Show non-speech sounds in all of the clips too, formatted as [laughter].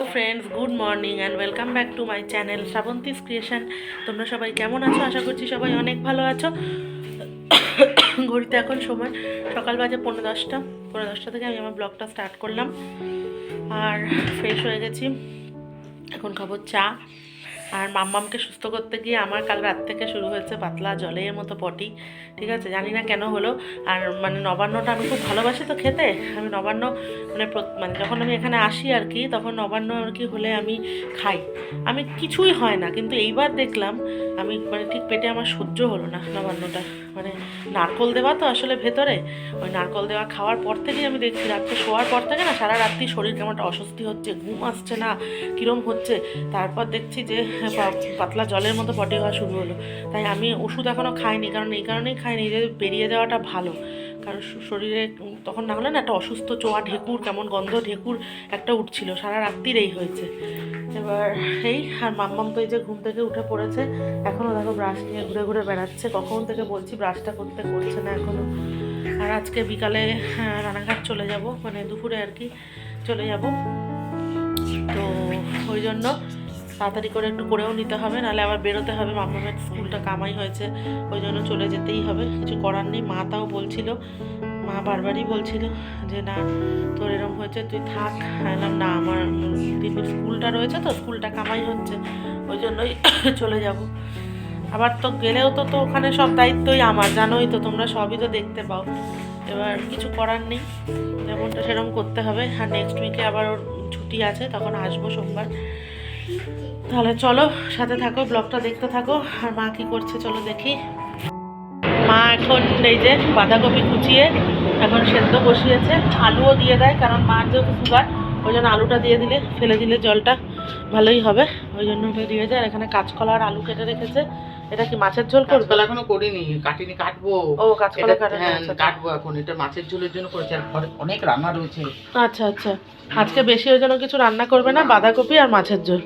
Friends good morning and welcome back to my channel Srabanti's creation তোমরা সবাই কেমন আছো? আশা করছি সবাই অনেক ভালো আছো। ঘড়িতে এখন সময় সকাল বাজে পনেরো দশটা। পনেরো দশটা থেকে আমি আমার ব্লগটা স্টার্ট করলাম। আর ফ্রেশ হয়ে গেছি। এখন খাব চা। আর মাম্মামকে সুস্থ করতে গিয়ে আমার কাল রাত থেকে শুরু হয়েছে পাতলা জলের মতো পটি, ঠিক আছে? জানি না কেন হলো। আর মানে নবান্নটা আমি খুব ভালোবাসি তো খেতে। আমি নবান্ন মানে মানে যখন আমি এখানে আসি আর কি, তখন নবান্ন আর কি হলে আমি খাই। আমি কিছুই হয় না, কিন্তু এইবার দেখলাম আমি মানে ঠিক পেটে আমার সহ্য হলো না নবান্নটা। মানে নারকল দেওয়া তো আসলে ভেতরে। ওই নারকল দেওয়া খাওয়ার পর থেকেই আমি দেখছি রাত্রে শোয়ার পর থেকে না সারা রাত্রি শরীর কেমনটা অস্বস্তি হচ্ছে, ঘুম আসছে না, কীরম হচ্ছে। তারপর দেখছি যে পাতলা জলের মতো পটে হওয়া শুরু হলো। তাই আমি ওষুধ এখনও খাইনি, কারণ এই কারণেই খাইনি যে বেরিয়ে যাওয়াটা ভালো। কারণ শরীরে তখন না হলে না একটা অসুস্থ চোয়া ঢেকুর কেমন গন্ধ ঢেকুর একটা উঠছিল সারা রাত্রির এই হয়েছে। এবার এই আর মাম্মাম তো এই যে ঘুম থেকে উঠে পড়েছে এখনও দেখো ব্রাশ নিয়ে ঘুরে ঘুরে বেড়াচ্ছে কখন থেকে বলছি ব্রাশটা করতে করছে না এখনও আর আজকে বিকালে হ্যাঁ, রানাঘাট চলে যাব মানে দুপুরে আর কি চলে যাব। তো ওই জন্য তাড়াতাড়ি করে একটু করেও নিতে হবে, নাহলে আবার বেরোতে হবে। মামামের স্কুলটা কামাই হয়েছে, ওই জন্য চলে যেতেই হবে। কিছু করার নেই, মা তাও বলছিল, মা বারবারই বলছিল যে, না, তোর এরম হয়েছে, তুই থাক। বললাম, না, আমার দিদির স্কুলটা রয়েছে তো, স্কুলটা কামাই হচ্ছে, ওই জন্যই [coughs] চলে যাব। আবার তো গেলেও তো তো ওখানে সব দায়িত্বই আমার, জানোই তো, তোমরা সবই তো দেখতে পাও। এবার কিছু করার নেই, যেমনটা সেরকম করতে হবে। আর নেক্সট উইকে আবার ওর ছুটি আছে, তখন আসব সোমবার। তাহলে চলো সাথে থাকো ব্লগটা দেখতে থাকো। আর মা কি করছে চলো দেখি। মা এখন এই যে বাঁধাকপি কুচিয়ে এখন সেদ্ধ বসিয়েছে। আলুও দিয়ে দেয় কারণ মার যেহেতু সুগার ওই জন্য আলুটা দিয়ে দিলে ফেলে দিলে জলটা ভালোই হবে। ওই জন্য ওটা দিয়ে যায় আর এখানে কাঁচকলা আর আলু কেটে রেখেছে। এটা কি মাছের ঝোল করবে? কাঁচকলা এখনও করিনি কাটিনি কাটবো। ও কাঁচকলা এটা- হ্যাঁ, কাটবো এখন। এটা মাছের ঝোলের জন্য করেছি আর ঘরে অনেক রান্না রয়েছে। আচ্ছা আচ্ছা। আজকে বেশি ওই জন্য কিছু রান্না করবে না বাঁধাকপি আর মাছের ঝোল।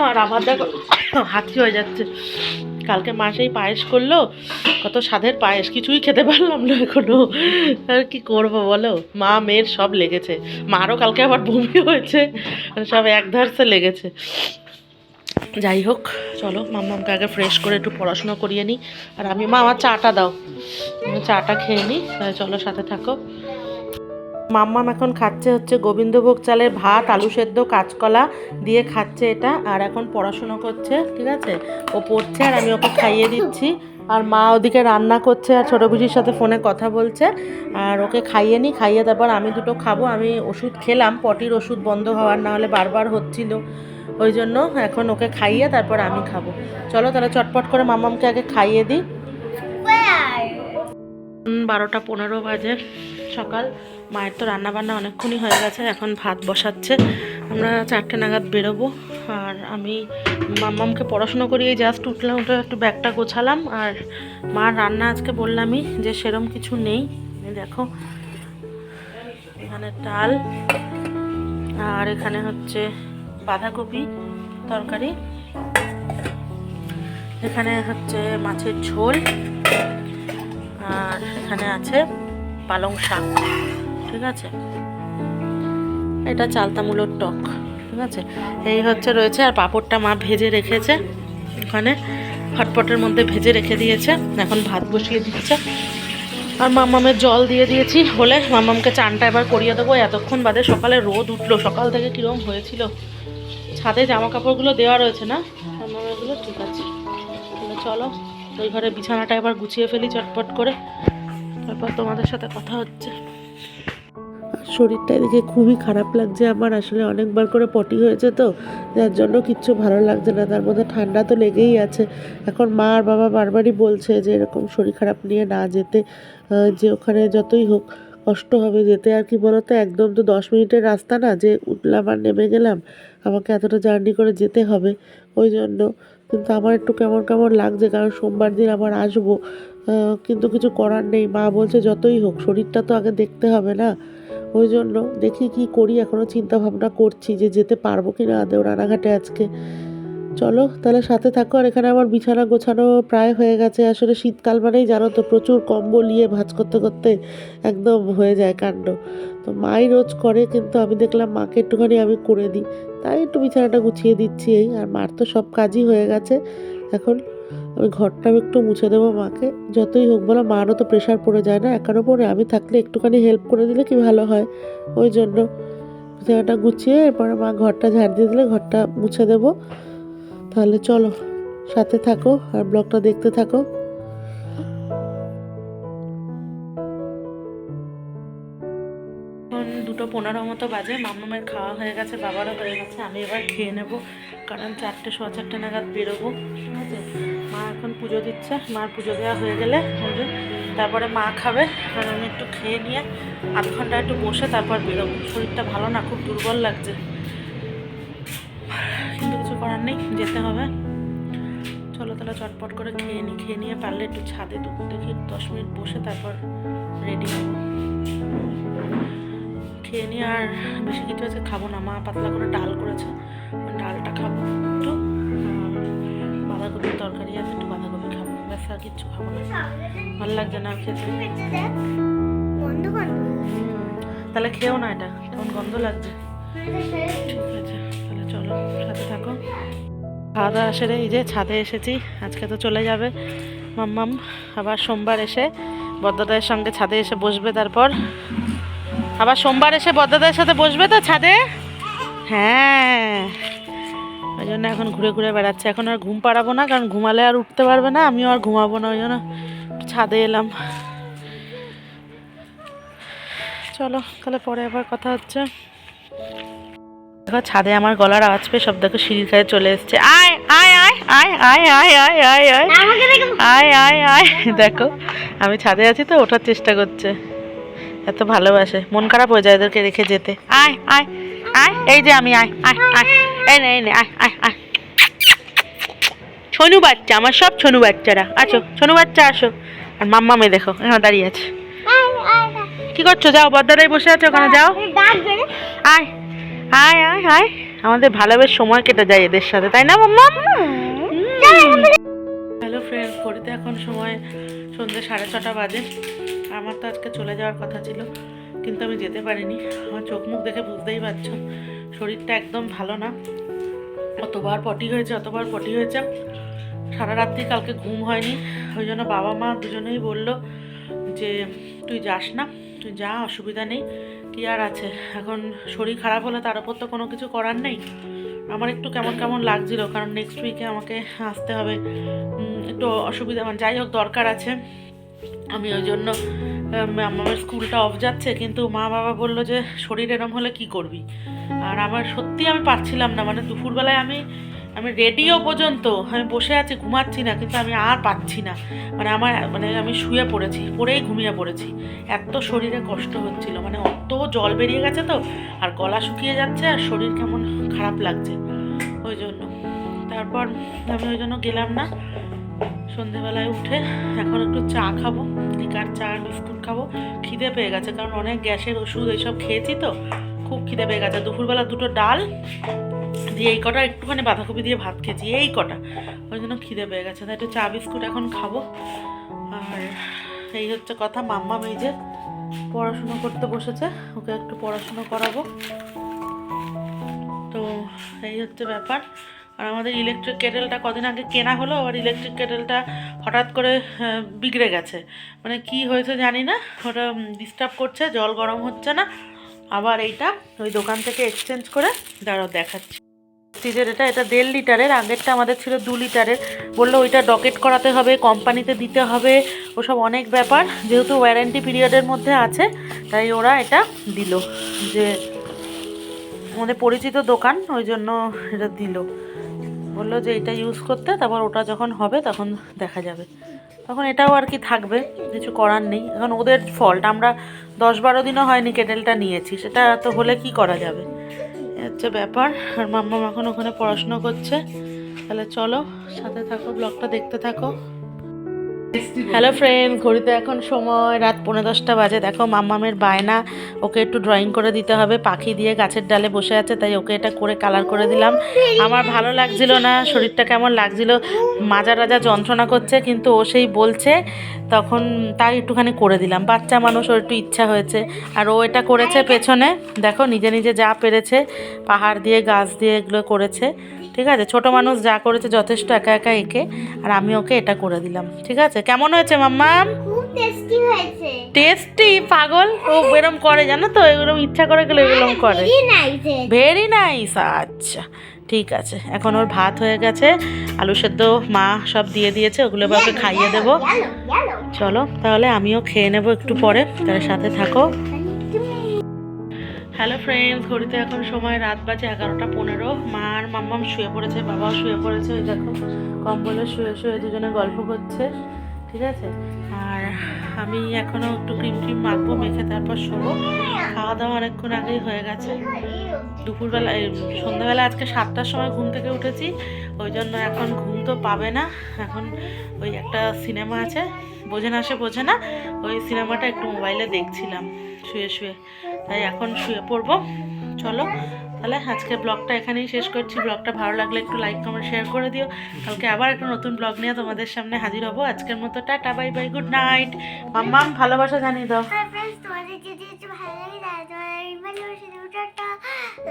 আর আমার দেখো হাতি হয়ে যাচ্ছে। কালকে মা সেই পায়েস করল, কত স্বাদের পায়েস, কিছুই খেতে পারলাম না এখনও। আর কি করব বলো? মা, মেয়ের সব লেগেছে। মারও কালকে আবার বমি হয়েছে সব এক ধারসে লেগেছে। যাই হোক, চলো, মাম্মামকে আগে ফ্রেশ করে একটু পড়াশোনা করিয়ে নিই। আর আমি, মা, আমার চাটা দাও। চাটা খেয়ে নিই চলো সাথে থাকো। মাম্মাম এখন খাচ্ছে হচ্ছে গোবিন্দভোগ চালের ভাত আলু সেদ্ধ কাঁচকলা দিয়ে খাচ্ছে এটা আর এখন পড়াশোনা করছে ঠিক আছে? ও পড়ছে আর আমি ওকে খাইয়ে দিচ্ছি। আর মা ওদিকে রান্না করছে আর ছোটো পিসির সাথে ফোনে কথা বলছে। আর ওকে খাইয়ে নিই খাইয়ে তারপর আমি দুটো খাব। আমি ওষুধ খেলাম পটির ওষুধ বন্ধ হওয়ার না হলে বারবার হচ্ছিল। ওই জন্য এখন ওকে খাইয়ে তারপর আমি খাব। চলো তাহলে চটপট করে মামামকে আগে খাইয়ে দিই। বারোটা পনেরো বাজে। সকাল। মায়ের তো রান্না বান্না অনেকক্ষণই হয়ে গেছে, এখন ভাত বসাচ্ছে। আমরা চারটে নাগাদ বেরোবো। আর আমি মাম্মামকে পড়াশুনো করিয়ে জাস্ট উঠলাম, উঠে একটু ব্যাগটা গোছালাম। আর মার রান্না আজকে বললামই যে সেরম কিছু নেই। দেখো, এখানে ডাল, আর এখানে হচ্ছে বাঁধাকপি তরকারি। এখানে হচ্ছে মাছের ঝোল। আর এখানে আছে পালং শাক, ঠিক আছে? এটা চালতামুলোর টক, ঠিক আছে? এই হচ্ছে রয়েছে, আর পাঁপড়টা মা ভেজে রেখেছে, ওখানে হটপটের মধ্যে ভেজে রেখে দিয়েছে, এখন ভাত বসিয়ে দিচ্ছে। আর মামামের জল দিয়ে দিয়েছি, হলে মামামকে চানটা এবার করিয়ে দেবো, এতক্ষণ বাদে সকালে রোদ উঠল, সকাল থেকে কীরকম হয়েছিল। ছাদে জামা কাপড়গুলো দেওয়া রয়েছে না? মামামেরগুলো ঠিক আছে। চলো, ওই ঘরে বিছানাটা এবার গুছিয়ে ফেলি চটপট করে। তারপর তোমাদের সাথে কথা হচ্ছে। শরীরটা এদিকে খুবই খারাপ লাগছে আমার, আসলে অনেকবার করে পটি হয়েছে তো, যার জন্য কিচ্ছু ভালো লাগছে না, তার মধ্যে ঠান্ডা তো লেগেই আছে। এখন মা আর বাবা বারবারই বলছে যে এরকম শরীর খারাপ নিয়ে না যেতে যে ওখানে যতই হোক কষ্ট হবে যেতে। আর কি বলতো, একদম তো দশ মিনিটের রাস্তা না, যে উঠলাম আর নেমে গেলাম, আমাকে এতটা জার্নি করে যেতে হবে। ওই জন্য কিন্তু আমার একটু কেমন কেমন লাগছে, কারণ সোমবার দিন আবার আসব। কিন্তু কিছু করার নেই, মা বলছে যতই হোক, শরীরটা তো আগে দেখতে হবে না। ওই জন্য দেখি কি করি এখনও চিন্তা ভাবনা করছি যে যেতে পারব কি না আদেও রানাঘাটে আজকে। চলো, তাহলে সাথে থাকো। আর এখানে আমার বিছানা গোছানো প্রায় হয়ে গেছে। আসলে শীতকাল মানেই জানো তো, প্রচুর কম্বল নিয়ে ভাঁজ করতে করতে একদম হয়ে যায় কাণ্ড। তো মাই রোজ করে, কিন্তু আমি দেখলাম মাকে একটুখানি আমি করে দিই। তাই একটু বিছানাটা গুছিয়ে দিচ্ছি এই। আর মার তো সব কাজই হয়ে গেছে। এখন আমি ঘরটা একটু মুছে দেবো মাকে। যতই হোক বলো, মারও তো প্রেশার পড়ে যায় না। একার ওপরে আমি থাকলে একটুখানি হেল্প করে দিলে কি ভালো হয়? ওই জন্য। বিছানাটা গুছিয়ে এরপরে মা ঘরটা ঝাড় দিয়ে দিলে ঘরটা মুছে দেবো। তাহলে চলো, সাথে থাকো আর ব্লগটা দেখতে থাকো। দুটো পনেরো মতো বাজে মামামের খাওয়া হয়ে গেছে, বাবারও হয়ে গেছে, আমি এবার খেয়ে নেব, কারণ চারটে, সোয়া চারটে নাগাদ বেরোবো। ঠিক আছে? মা এখন পুজো দিচ্ছে, মার পুজো দেওয়া হয়ে গেলে তারপরে মা খাবে আর আমি একটু খেয়ে নিয়ে আধ ঘণ্টা একটু বসে তারপর বেরোবো। শরীরটা ভালো না, খুব দুর্বল লাগছে। নেই যেতে হবে। চলো তাহলে চটপট করে খেয়ে নিই খেয়ে নিয়ে পারলে একটু ছাদে দু দেখি দশ মিনিট বসে তারপর রেডি হব। খেয়ে নিয়ে আর বেশি কিছু আছে খাব না মা পাতলা করে ডাল করেছে ডালটা খাব একটু। বাঁধাকপির তরকারি আছে একটু বাঁধাকপি খাব ব্যাস আর কিচ্ছু খাব না। ভালো লাগছে না খেতে। তাহলে খেও না এটা কেমন গন্ধ লাগছে। ঠিক আছে। চলো, সাথে থাকো। খাওয়া দাওয়া সেরে এই যে ছাদে এসেছি, আজকে তো চলে যাবে মাম্মাম। আবার সোমবার এসে বদ্দাদায়ের সঙ্গে ছাদে এসে বসবে তারপর। আবার সোমবার এসে বদ্দাদায়ের সাথে বসবে তো ছাদে? হ্যাঁ। ওই জন্য এখন ঘুরে ঘুরে বেড়াচ্ছে। এখন আর ঘুম পাড়াবো না, কারণ ঘুমালে আর উঠতে পারবে না, আমিও আর ঘুমাবো না, ওই জন্য ছাদে এলাম। চলো, তাহলে পরে আবার কথা হচ্ছে। দেখো ছাদে আমার গলার আওয়াজ পেয়ে সব দেখো সিঁড়ির কাছে চলে এসছে আয় আয় আয় আয় আয় আয় আয় আয় আয় আয় আয় আয় দেখো আমি ছাদে আছি তো ওঠার চেষ্টা করছে এত ভালোবাসে মন খারাপ হয়ে যায় এদেরকে রেখে যেতে আয় আয় আয় এই যে আমি আয় আয় আয় এই নে এই নে আয় আয় আয় ছনু বাচ্চা আমার সব ছনু বাচ্চারা আছো ছনু বাচ্চা আসো আর মাম্মা মেয়ে দেখো এখানে দাঁড়িয়ে আছে কি করছ যাও বদ্দাদাই বসে আছো ওখানে যাও আয় আয় আয় আয় আমাদের ভালো বেশ সময় কেটে যায় এদের সাথে তাই না মাম্মা? হ্যালো ফ্রেন্ডস ঘড়িতে এখন সময় সন্ধ্যে সাড়ে ছটা বাজে। আমার তো আজকে চলে যাওয়ার কথা ছিল কিন্তু আমি যেতে পারিনি। আমার চোখ মুখ দেখে বুঝতেই পারছ শরীরটা একদম ভালো না। অতবার পটি হয়েছে অতবার পটি হয়েছে। সারা রাত্রি কালকে ঘুম হয়নি ওই জন্য বাবা মা দুজনেই বলল যে তুই যাস না, তুই যা, অসুবিধা নেই। কি আর আছে? এখন শরীর খারাপ হলে তার উপর তো কোনো কিছু করার নেই। আমার একটু কেমন কেমন লাগছিল, কারণ নেক্সট উইকে আমাকে আসতে হবে। একটু অসুবিধা মানে যাই হোক, দরকার আছে। আমি ওই জন্য আমার স্কুলটা অফ যাচ্ছে, কিন্তু মা বাবা বলল যে, শরীর এরম হলে কি করবি? আর আমার সত্যি আমি পারছিলাম না মানে দুপুরবেলায় আমি আমি রেডিও পর্যন্ত আমি বসে আছি, ঘুমাচ্ছি না, কিন্তু আমি আর পাচ্ছি না। মানে আমার মানে আমি শুয়ে পড়েছি, পড়েই ঘুমিয়ে পড়েছি। এত শরীরে কষ্ট হচ্ছিল মানে অত জল বেরিয়ে গেছে তো, আর গলা শুকিয়ে যাচ্ছে আর শরীর কেমন খারাপ লাগছে। ওই জন্য। তারপর আমি ওই জন্য গেলাম না। সন্ধেবেলায় উঠে এখন একটু চা খাব, লিকার চা আর বিস্কুট খাব। খিদে পেয়ে গেছে, কারণ অনেক গ্যাসের ওষুধ এইসব খেয়েছি তো, খুব খিদে পেয়ে গেছে। দুপুরবেলা দুটো ডাল দিয়ে এই কটা একটুখানি বাঁধাকপি দিয়ে ভাত খেয়েছি, এই কটা। ওই জন্য খিদে পেয়ে গেছে। তাই একটু চা বিস্কুট এখন খাব। আর এই হচ্ছে কথা, মাম্মা মেজে পড়াশুনো করতে বসেছে, ওকে একটু পড়াশুনো করাবো। তো এই হচ্ছে ব্যাপার। আর আমাদের ইলেকট্রিক কেটেলটা কদিন আগে কেনা হলো আর ইলেকট্রিক কেটেলটা হঠাৎ করে বিগড়ে গেছে। মানে কি হয়েছে জানি না, ওটা ডিস্টার্ব করছে, জল গরম হচ্ছে না। আবার এইটা ওই দোকান থেকে এক্সচেঞ্জ করে দাঁড়াও দেখাচ্ছি। স্টিজের এটা এটা দেড় লিটারের, আগেরটা আমাদের ছিল দু লিটারের। বলল ওইটা ডকেট করাতে হবে কোম্পানিতে দিতে হবে, ওসব অনেক ব্যাপার। যেহেতু ওয়ারেন্টি পিরিয়ডের মধ্যে আছে, তাই ওরা এটা দিল। যে আমাদের পরিচিত দোকান ওই জন্য এটা দিল। বলল যে এটা ইউজ করতে, তারপর ওটা যখন হবে, তখন দেখা যাবে। তখন এটাও আর কি থাকবে, কিছু করার নেই। এখন ওদের ফল্ট আমরা দশ বারো দিনও হয়নি কেটেলটা নিয়েছি, সেটা তো হলে কি করা যাবে? হচ্ছে ব্যাপার। আর মাম্মা এখন ওখানে পড়াশুনো করছে। তাহলে চলো, সাথে থাকো, ব্লগটা দেখতে থাকো। হ্যালো ফ্রেন্ড ঘড়িতে এখন সময়। রাত পনেরো দশটা বাজে। দেখো, মাম্মামের বায়না, ওকে একটু ড্রয়িং করে দিতে হবে। পাখি দিয়ে গাছের ডালে বসে আছে, তাই ওকে এটা করে কালার করে দিলাম। আমার ভালো লাগছিল না, শরীরটা কেমন লাগছিল? মাজা রাজা যন্ত্রণা করছে, কিন্তু ও সেই বলছে, তখন তাই একটুখানি করে দিলাম। বাচ্চা মানুষ, ওর একটু ইচ্ছা হয়েছে। আর ও এটা করেছে পেছনে। দেখো, নিজে নিজে যা পেরেছে, পাহাড় দিয়ে, গাছ দিয়ে এগুলো করেছে। ঠিক আছে? ছোট মানুষ যা করেছে, যথেষ্ট একা একা এঁকে। আর আমি ওকে এটা করে দিলাম। ঠিক আছে? কেমন হয়েছে মাম্মাম? খুব টেস্টি হয়েছে। টেস্টি পাগল? ও এরম করে জানো তো? এরকম ইচ্ছা করে গেলে এরকম করে। ভেরি নাইস আচ্ছা ঠিক আছে। এখন ওর ভাত হয়ে গেছে আলু সেদ্ধ মা সব দিয়ে দিয়েছে ওগুলো ওকে খাইয়ে দেবো। চলো তাহলে আমিও খেয়ে নেব একটু পরে তার সাথে থাকো। হ্যালো ফ্রেন্ডস ঘড়িতে এখন সময় রাত বাজে এগারোটা পনেরো। মা আর মাম্মাম শুয়ে পড়েছে বাবাও শুয়ে পড়েছে ওই দেখো কম্বলে শুয়ে শুয়ে দুজনে গল্প করছে। ঠিক আছে? আর আমি এখনও একটু ক্রিম ক্রিম মাখবো, মেখে তারপর শোবো। খাওয়া দাওয়া অনেকক্ষণ আগেই হয়ে গেছে। দুপুরবেলা সন্ধ্যাবেলা আজকে সাতটার সময় ঘুম থেকে উঠেছি, ওই জন্য এখন ঘুম তো পাবে না। এখন ওই একটা সিনেমা আছে, বোঝে না সে বোঝে না, ওই সিনেমাটা একটু মোবাইলে দেখছিলাম, শুয়ে শুয়ে। তাই এখন শুয়ে পড়ব। চলো তাহলে আজকে ব্লগটা এখানেই শেষ করছি। ব্লগটা ভালো লাগলে একটু লাইক কমেন্ট শেয়ার করে দিও। কালকে আবার একটা নতুন ব্লগ নিয়ে তোমাদের সামনে হাজির হব। আজকের মতো tata bye bye good night মাম্মাম ভালোবাসা জানিয়ে দাও। ফ্রেন্ডস তোমাদের যদি একটু ভালো লাগে তাহলে তোমার এই ভালোবাসা দেবো টাটা।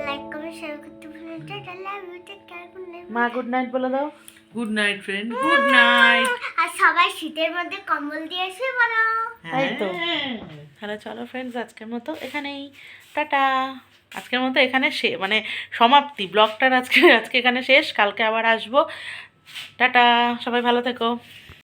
লাইক কমেন্ট শেয়ার করতে ভুলো না। Tata love you take care good night মা গুড নাইট বলে দাও। Good night friend good night আর সবাই শীতের মধ্যে কম্বল দিয়ে শুয়ে পড়ো। তাই তো। তাহলে চলো ফ্রেন্ডস আজকের মতো এখানেই। টাটা। আজকের মতো এখানে সে মানে সমাপ্তি। ব্লগটার আজকে আজকে এখানে শেষ। কালকে আবার আসব। টাটা! সবাই ভালো থেকো।